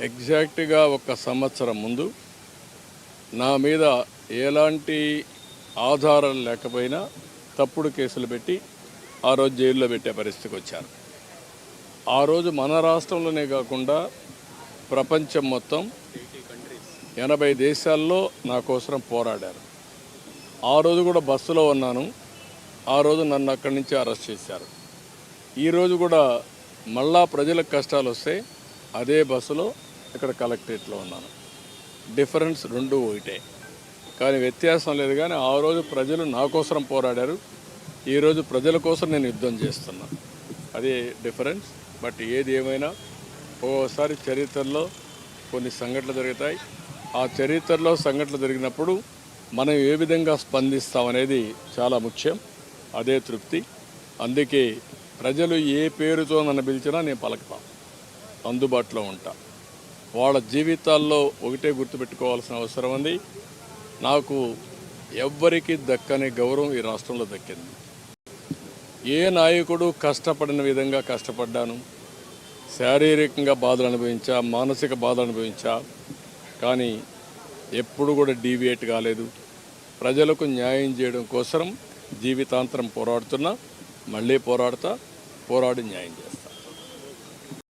ఎగ్జాక్ట్గా ఒక సంవత్సరం ముందు నా మీద ఎలాంటి ఆధారాలు లేకపోయినా తప్పుడు కేసులు పెట్టి ఆ రోజు జైల్లో పెట్టే పరిస్థితికి వచ్చారు ఆ రోజు మన రాష్ట్రంలోనే కాకుండా ప్రపంచం మొత్తం ఎనభై దేశాల్లో నా కోసం పోరాడారు. ఆ రోజు కూడా బస్సులో ఉన్నాను. ఆ రోజు నన్ను అక్కడి నుంచి అరెస్ట్ చేశారు. ఈరోజు కూడా మళ్ళా ప్రజలకు కష్టాలు వస్తే అదే బస్సులో ఇక్కడ కలెక్టరేట్లో ఉన్నాను. డిఫరెన్స్ రెండు ఒకటే. కానీ వ్యత్యాసం లేదు కానీ ఆ రోజు ప్రజలు నా కోసం పోరాడారు. ఈరోజు ప్రజల కోసం నేను యుద్ధం చేస్తున్నా. అదే డిఫరెన్స్. బట్ ఏది ఏమైనా ఒక్కోసారి చరిత్రలో కొన్ని సంఘటనలు జరుగుతాయి. ఆ చరిత్రలో సంఘటనలు జరిగినప్పుడు మనం ఏ విధంగా స్పందిస్తామనేది చాలా ముఖ్యం. అదే తృప్తి. అందుకే ప్రజలు ఏ పేరుతో నన్ను పిలిచినా నేను పలకతాను అందుబాటులో ఉంటాను వాళ్ళ జీవితాల్లో ఒకటే గుర్తుపెట్టుకోవాల్సిన అవసరం ఉంది. నాకు ఎవ్వరికి దక్కని గౌరవం ఈ రాష్ట్రంలో దక్కింది. ఏ నాయకుడు కష్టపడిన విధంగా కష్టపడ్డాను శారీరకంగా బాధలు అనుభవించా మానసిక బాధలు అనుభవించా కానీ ఎప్పుడు కూడా డీవియేట్ కాలేదు. ప్రజలకు న్యాయం చేయడం కోసం జీవితాంతరం పోరాడుతున్నా మళ్ళీ పోరాడతా పోరాడి న్యాయం చేస్తా.